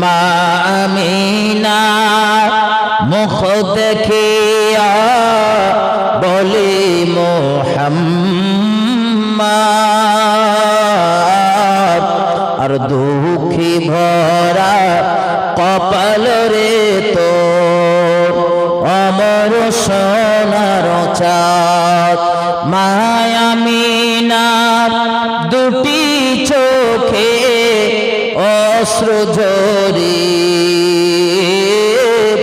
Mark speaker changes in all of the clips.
Speaker 1: মা আমিনা মুখ দেখিয়া বলি মোহাম্মদ, আর দুঃখী ভরা কপাল রে তো অমর সোনার চাঁদ, মায়ামিনার দুটি অশ্র ঝরি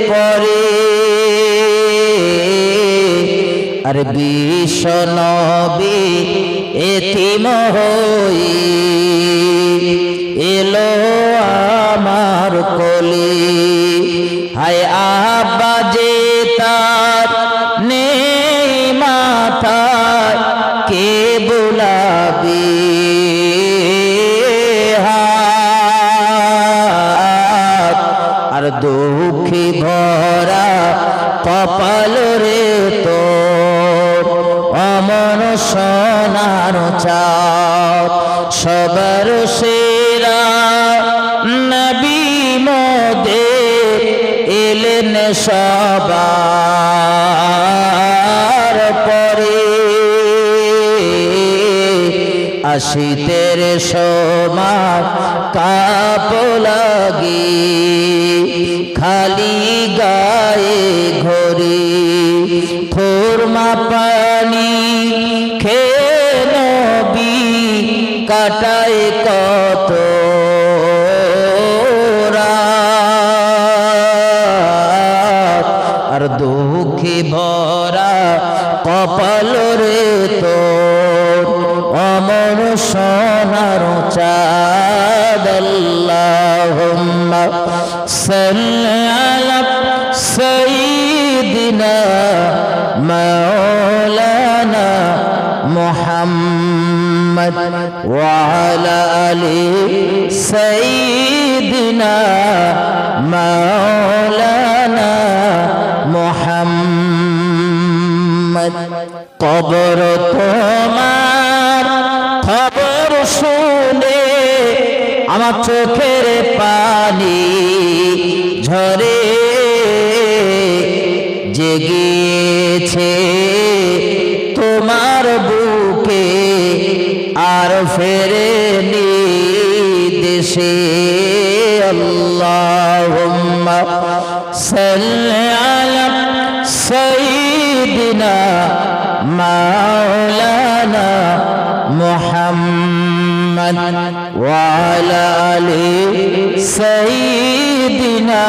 Speaker 1: পরে আর নবী এতিম হই এলো আমার কলি। হায় আব্বা যে তার নেই মাথায়, কে বুলাবি আর দুঃখী ভরা কপাল রে তো। অমন সোনার চাঁদ, সবার সেরা নবী মোদে এলেন সবার পরে। আসিতের সময় কাপ লাগি খালি গায়ে ঘড়ি ফোরমা পানি খেয়ে কাটায় কত। আর দুঃখী ভরা কপাল রে তোর, অমর সোনার চাঁদ আল্লাহুম্মা সাল্লি আলা সাইয়্যিদিনা মাওলানা মুহাম্মদ ওয়া আলা আলি সাইয়্যিদিনা মাওলানা মুহাম্মদ কবর তোমার খবর শুনে আমার চোখের পানি ঝরে জেগেছে। তোমার বুকে আর ফেরেনি দেশে। আল্লাহুম্মা সাল্লি আলা সাইয়্যিদিনা মাওলানা মুহাম্মদ। وعلى آل سيدنا